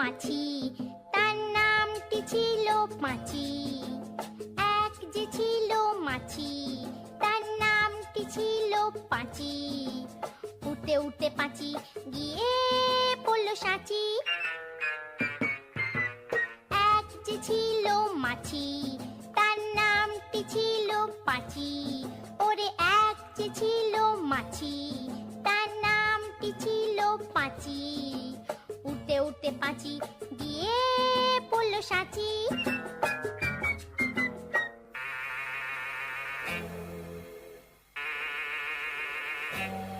মাছি। তার নামটি ছিল পাঁচি এক যে ছিল মাছি, তার নামটি ছিল পাঁচি? উঠতে উঠতে পাঁচি গিয়ে পড়ল সাঁচি, এক যে ছিল মাছি, তার নামটি ছিল পাঁচি? ওরে এক যে ছিল মাছি, তার নামটি ছিল পাঁচি?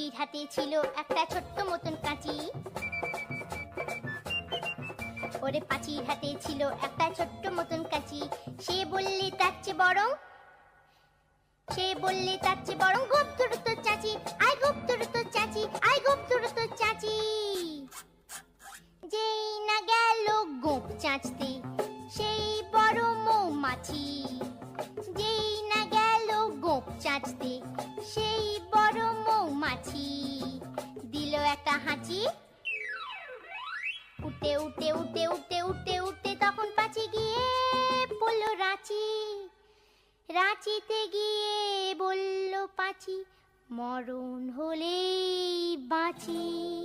পাঁচির হাতে ছিল একটা ছোট্ট মতন কাঁচি। ওরে পাঁচির হাতে ছিল একটা ছোট্ট মতন কাঁচি। সে বললে, তার চেয়ে বরং সে বললে, তার চেয়ে বরং গোপ ধরো তোর চাচি। আয় গোপ ধরো তোর চাচি, আয় গোপ ধরো তোর চাচি। যেই না গেল গোপ চাচতে, সেই বড় মৌমাছি। যেই না গেল গোপ চাচতে, সেই বড় মৌমাছি দিল একটা হাঁচি। উঠে উঠে উঠে উঠে উঠে উঠে তখন পাচি গিয়ে বলল, রাঁচি, রাঁচিতে গিয়ে বলল পাচি, মরণ হলেই বাঁচি।